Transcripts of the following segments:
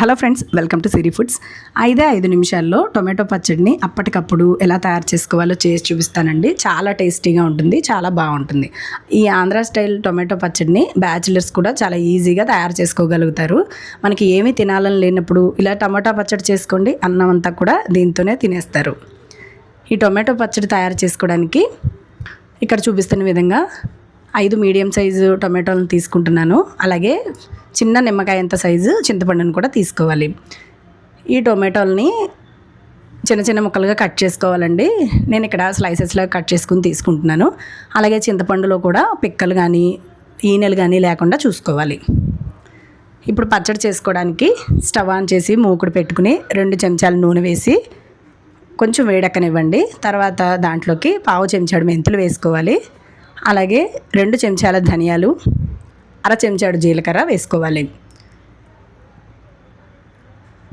Hello friends welcome to Siri foods. ఐదే ఐదు నిమిషాల్లో టొమాటో పచ్చడిని అప్పటికప్పుడు ఎలా తయారు చేసుకోవాలో చేసి చూపిస్తానండి. చాలా టేస్టీగా ఉంటుంది చాలా బాగుంటుంది. ఈ ఆంధ్ర స్టైల్ టొమాటో పచ్చడిని బ్యాచిలర్స్ కూడా చాలా ఈజీగా తయారు చేసుకోగలుగుతారు. మనకి ఏమీ తినాలని లేనప్పుడు ఇలా టమాటో పచ్చడి చేసుకోండి అన్నం అంతా కూడా దీంతోనే తినేస్తారు. ఈ టొమాటో పచ్చడి తయారు చేసుకోవడానికి ఇక్కడ చూపిస్తున్న విధంగా ఐదు మీడియం సైజు టొమాటోలను తీసుకుంటున్నాను. అలాగే చిన్న నిమ్మకాయ అంత సైజు చింతపండును కూడా తీసుకోవాలి. ఈ టొమాటోల్ని చిన్న చిన్న ముక్కలుగా కట్ చేసుకోవాలండి. నేను ఇక్కడ స్లైసెస్లో కట్ చేసుకుని తీసుకుంటున్నాను. అలాగే చింతపండులో కూడా పిక్కలు కానీ ఈనెలు కానీ లేకుండా చూసుకోవాలి. ఇప్పుడు పచ్చడి చేసుకోవడానికి స్టవ్ ఆన్ చేసి మూకుడు పెట్టుకుని రెండు చెంచాల నూనె వేసి కొంచెం వేడెక్కనివ్వండి. తర్వాత దాంట్లోకి పావు చెంచాడు మెంతులు వేసుకోవాలి. అలాగే రెండు చెంచాల ధనియాలు అర చెంచాడు జీలకర్ర వేసుకోవాలి.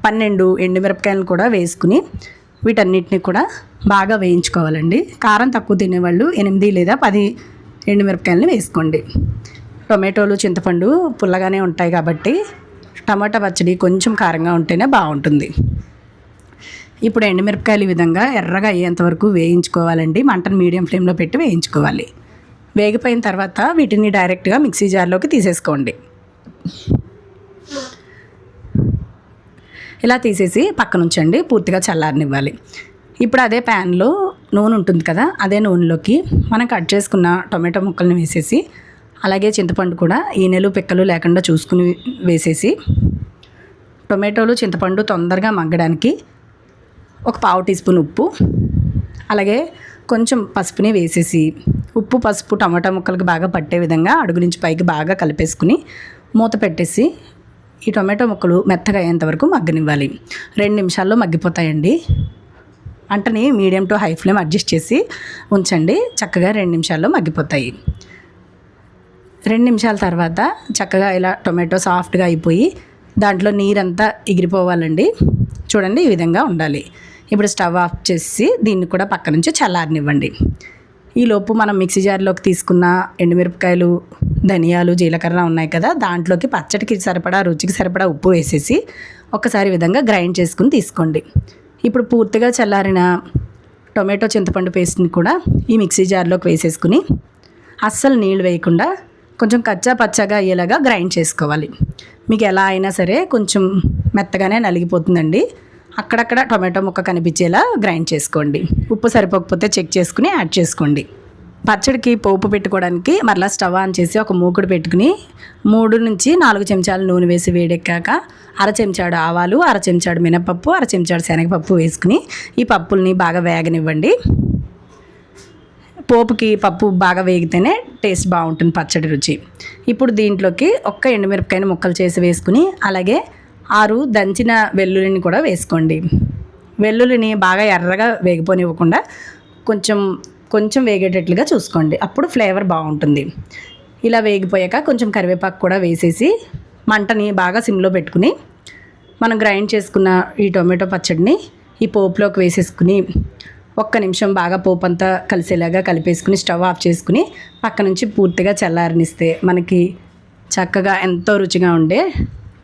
పన్నెండు ఎండుమిరపకాయలను కూడా వేసుకుని వీటన్నిటిని కూడా బాగా వేయించుకోవాలండి. కారం తక్కువ తినేవాళ్ళు ఎనిమిది లేదా పది ఎండుమిరపకాయలని వేసుకోండి. టొమాటోలు చింతపండు పుల్లగానే ఉంటాయి కాబట్టి టమాటా పచ్చడి కొంచెం కారంగా ఉంటేనే బాగుంటుంది. ఇప్పుడు ఎండుమిరపకాయలు ఈ విధంగా ఎర్రగా అయ్యేంత వరకు వేయించుకోవాలండి. మంటను మీడియం ఫ్లేమ్లో పెట్టి వేయించుకోవాలి. వేగిపోయిన తర్వాత వీటిని డైరెక్ట్గా మిక్సీ జార్లోకి తీసేసుకోండి. ఇలా తీసేసి పక్కన ఉంచండి పూర్తిగా చల్లారనివ్వాలి. ఇప్పుడు అదే ప్యాన్లో నూనె ఉంటుంది కదా అదే నూనెలోకి మనం కట్ చేసుకున్న టొమాటో ముక్కల్ని వేసేసి అలాగే చింతపండు కూడా ఈనెలు పిక్కలు లేకుండా చూసుకుని వేసేసి టొమాటోలు చింతపండు తొందరగా మగ్గడానికి ఒక పావు టీ స్పూన్ ఉప్పు అలాగే కొంచెం పసుపుని వేసేసి ఉప్పు పసుపు టమాటా ముక్కలకు బాగా పట్టే విధంగా అడుగు నుంచి పైకి బాగా కలిపేసుకుని మూత పెట్టేసి ఈ టొమాటో ముక్కలు మెత్తగా అయ్యేంత వరకు మగ్గనివ్వాలి. రెండు నిమిషాల్లో మగ్గిపోతాయండి. అంటని medium to high flame adjust చేసి ఉంచండి. చక్కగా రెండు నిమిషాల్లో మగ్గిపోతాయి. రెండు నిమిషాల తర్వాత చక్కగా ఇలా టొమాటో సాఫ్ట్గా అయిపోయి దాంట్లో నీరంతా ఎగిరిపోవాలండి. చూడండి ఈ విధంగా ఉండాలి. ఇప్పుడు స్టవ్ ఆఫ్ చేసి దీన్ని కూడా పక్క నుంచి చల్లారనివ్వండి. ఈలోపు మనం మిక్సీ జార్లోకి తీసుకున్న ఎండుమిరపకాయలు ధనియాలు జీలకర్ర ఉన్నాయి కదా దాంట్లోకి పచ్చడికి సరిపడా రుచికి సరిపడా ఉప్పు వేసేసి ఒకసారి విధంగా గ్రైండ్ చేసుకుని తీసుకోండి. ఇప్పుడు పూర్తిగా చల్లారిన టొమాటో చింతపండు పేస్ట్ని కూడా ఈ మిక్సీ జార్లోకి వేసేసుకుని అస్సలు నీళ్ళు వేయకుండా కొంచెం కచ్చా పచ్చగా అయ్యేలాగా గ్రైండ్ చేసుకోవాలి. మీకు ఎలా అయినా సరే కొంచెం మెత్తగానే నలిగిపోతుందండి. అక్కడక్కడ టొమాటో ముక్క కనిపించేలా గ్రైండ్ చేసుకోండి. ఉప్పు సరిపోకపోతే చెక్ చేసుకుని యాడ్ చేసుకోండి. పచ్చడికి పోపు పెట్టుకోవడానికి మరలా స్టవ్ ఆన్ చేసి ఒక మూకుడు పెట్టుకుని మూడు నుంచి నాలుగు చెంచాలు నూనె వేసి వేడెక్కాక అర చెంచాడు ఆవాలు అర చెంచాడు మినపప్పు అర చెంచాడు శనగపప్పు వేసుకుని ఈ పప్పుల్ని బాగా వేగనివ్వండి. పోపుకి పప్పు బాగా వేగితేనే టేస్ట్ బాగుంటుంది పచ్చడి రుచి. ఇప్పుడు దీంట్లోకి ఒక్క ఎండుమిరపకాయని ముక్కలు చేసి వేసుకుని అలాగే ఆరు దంచిన వెల్లుల్లిని కూడా వేసుకోండి. వెల్లుల్లిని బాగా ఎర్రగా వేగిపోనివ్వకుండా కొంచెం కొంచెం వేగేటట్లుగా చూసుకోండి. అప్పుడు ఫ్లేవర్ బాగుంటుంది. ఇలా వేగిపోయాక కొంచెం కరివేపాకు కూడా వేసేసి మంటని బాగా సిమ్లో పెట్టుకుని మనం గ్రైండ్ చేసుకున్న ఈ టొమాటో పచ్చడిని ఈ పోపులోకి వేసేసుకుని ఒక్క నిమిషం బాగా పోపు అంతా కలిసేలాగా కలిపేసుకుని స్టవ్ ఆఫ్ చేసుకుని పక్క నుంచి పూర్తిగా చల్లారనిస్తే మనకి చక్కగా ఎంతో రుచిగా ఉండే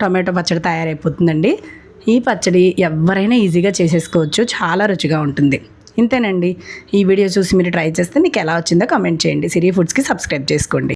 టొమాటో పచ్చడి తయారైపోతుందండి. ఈ పచ్చడి ఎవరైనా ఈజీగా చేసేసుకోవచ్చు. చాలా రుచిగా ఉంటుంది. ఇంతేనండి. ఈ వీడియో చూసి మీరు ట్రై చేస్తే మీకు ఎలా వచ్చిందో కామెంట్ చేయండి. సిరీ ఫుడ్స్కి సబ్స్క్రైబ్ చేసుకోండి.